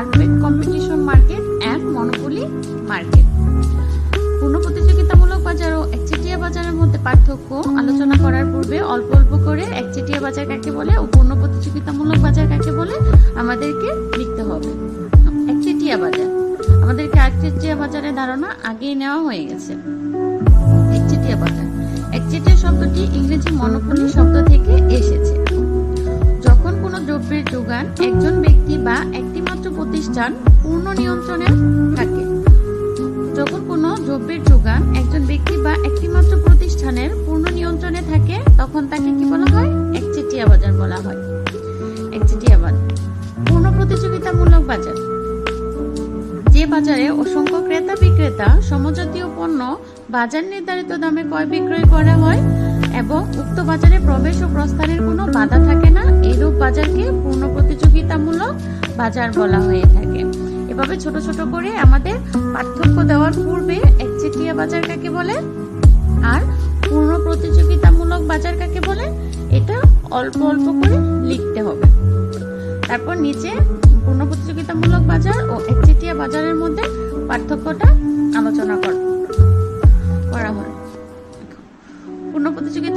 Perfect competition market and monopoly market পূর্ণ প্রতিযোগিতামূলক বাজার ও একচেটিয়া বাজারের মধ্যে পার্থক্য আলোচনা করার পূর্বে অল্প অল্প করে একচেটিয়া বাজার কাকে বলে ও পূর্ণ প্রতিযোগিতামূলক বাজার কাকে বলে আমাদেরকে লিখতে হবে। একচেটিয়া বাজার। আমাদেরকে একচেটিয়া বাজারের ধারণা আগেই নেওয়া হয়ে গেছে। প্রতিষ্ঠান পূর্ণ নিয়ন্ত্রণে থাকে। যখন কোনো দ্রব্যের যোগান একজন ব্যক্তি বা একটিমাত্র প্রতিষ্ঠানের পূর্ণ নিয়ন্ত্রণে থাকে, তখন তাকে কি বলা হয়? একচেটিয়া বাজার বলা হয়। একচেটিয়া বাজার। পূর্ণ প্রতিযোগিতামূলক বাজার। যে বাজারে অসংখ্য ক্রেতা বিক্রেতা সমজাতীয় পণ্য বাজার নির্ধারিত দামে ক্রয় বিক্রয় করা হয় এবং উক্ত বাজারে প্রবেশ ও প্রস্থানের কোনো বাধা থাকে না। এইরূপ বাজারকে পূর্ণ প্রতিযোগিতামূলক বাজার বলা হয়ে থাকে। এভাবে ছোট ছোট করে আমাদের পার্থক্য দেওয়ার পূর্বে একচেটিয়া বাজার কাকে বলে? আর পূর্ণ প্রতিযোগিতামূলক বাজার কাকে বলে? এটা অল্প অল্প করে লিখতে হবে। তারপর নিচে পূর্ণ প্রতিযোগিতামূলক বাজার ও একচেটিয়া বাজারের মধ্যে পার্থক্যটা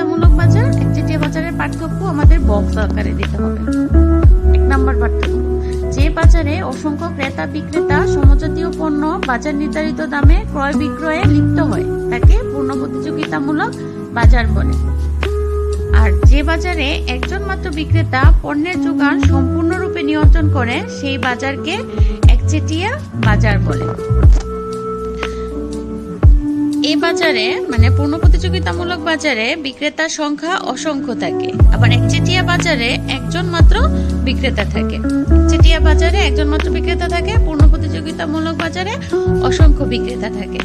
প্রতিযোগিতামূলক বাজার একচেটিয়া বাজারের পার্থক্য আমাদের বক্স আকারে দিতে হবে। এক নম্বর পার্থক্য যে বাজারে অসংখ্য ক্রেতা বিক্রেতা সমজাতীয় পণ্য বাজার নির্ধারিত দামে ক্রয় বিক্রয়ে লিপ্ত হয়, তাকে পূর্ণ প্রতিযোগিতামূলক বাজার বলে। আর যে বাজারে একজন মাত্র বিক্রেতা পণ্যের যোগান সম্পূর্ণরূপে নিয়ন্ত্রণ করে, সেই বাজারকে একচেটিয়া বাজার বলে। এই বাজারে মানে পূর্ণ প্রতিযোগিতামূলক বাজারে বিক্রেতার সংখ্যা অসংখ্য থাকে। আবার একচেটিয়া বাজারে একজন মাত্র বিক্রেতা থাকে। চেটিয়া বাজারে একজন মাত্র বিক্রেতা থাকে পূর্ণ প্রতিযোগিতামূলক বাজারে অসংখ্য বিক্রেতা থাকে।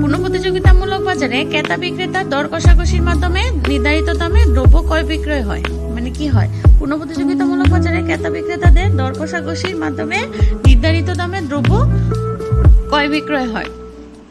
পূর্ণ প্রতিযোগিতামূলক বাজারে ক্রেতা বিক্রেতা দর কষাকষির মাধ্যমে নির্ধারিত দামে দ্রব্য ক্রয় বিক্রয় হয়। মানে কি হয়? পূর্ণ প্রতিযোগিতামূলক বাজারে ক্রেতা বিক্রেতাদের দর কষাকষির মাধ্যমে নির্ধারিত দামে দ্রব্য ক্রয় বিক্রয় হয়।